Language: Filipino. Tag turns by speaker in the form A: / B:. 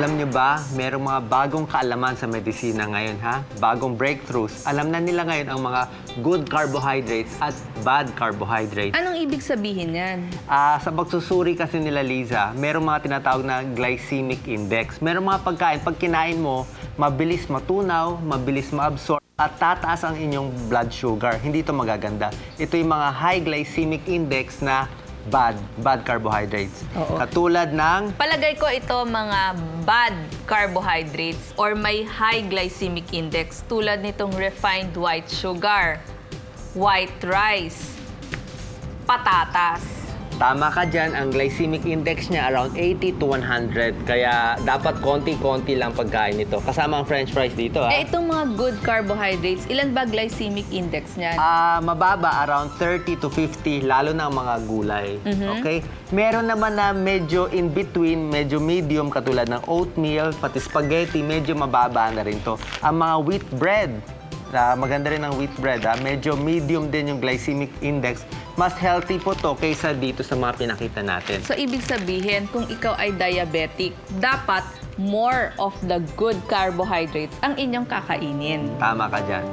A: Alam nyo ba, merong mga bagong kaalaman sa medisina ngayon, ha? Bagong breakthroughs. Alam na nila ngayon ang mga good carbohydrates at bad carbohydrates.
B: Anong ibig sabihin yan?
A: Ah, sa pagsusuri kasi nila, Liza, merong mga tinatawag na glycemic index. Merong mga pagkain, pag kinain mo, mabilis matunaw, mabilis ma-absorb, at tataas ang inyong blood sugar. Hindi ito magaganda. Ito yung mga high glycemic index na bad, bad carbohydrates.
B: Oo.
A: Katulad ng
B: Palagay ko ito mga bad carbohydrates or may high glycemic index tulad nitong refined white sugar, white rice, patatas.
A: Tama ka dyan, ang glycemic index niya around 80 to 100. Kaya dapat konti-konti lang pagkain nito. Kasama ang french fries dito, ha?
B: Eh itong mga good carbohydrates, ilan ba glycemic index niyan?
A: Ah, mababa, around 30 to 50, lalo na ang mga gulay. Okay? Meron naman na medyo in between, medyo medium, katulad ng oatmeal, pati spaghetti, medyo mababa na rin to. Ang mga wheat bread, ah, maganda rin ang wheat bread, ah, medyo medium din yung glycemic index. Mas healthy po to kaysa dito sa mga pinakita natin.
B: So, ibig sabihin, kung ikaw ay diabetic, dapat more of the good carbohydrates ang inyong kakainin.
A: Tama ka dyan.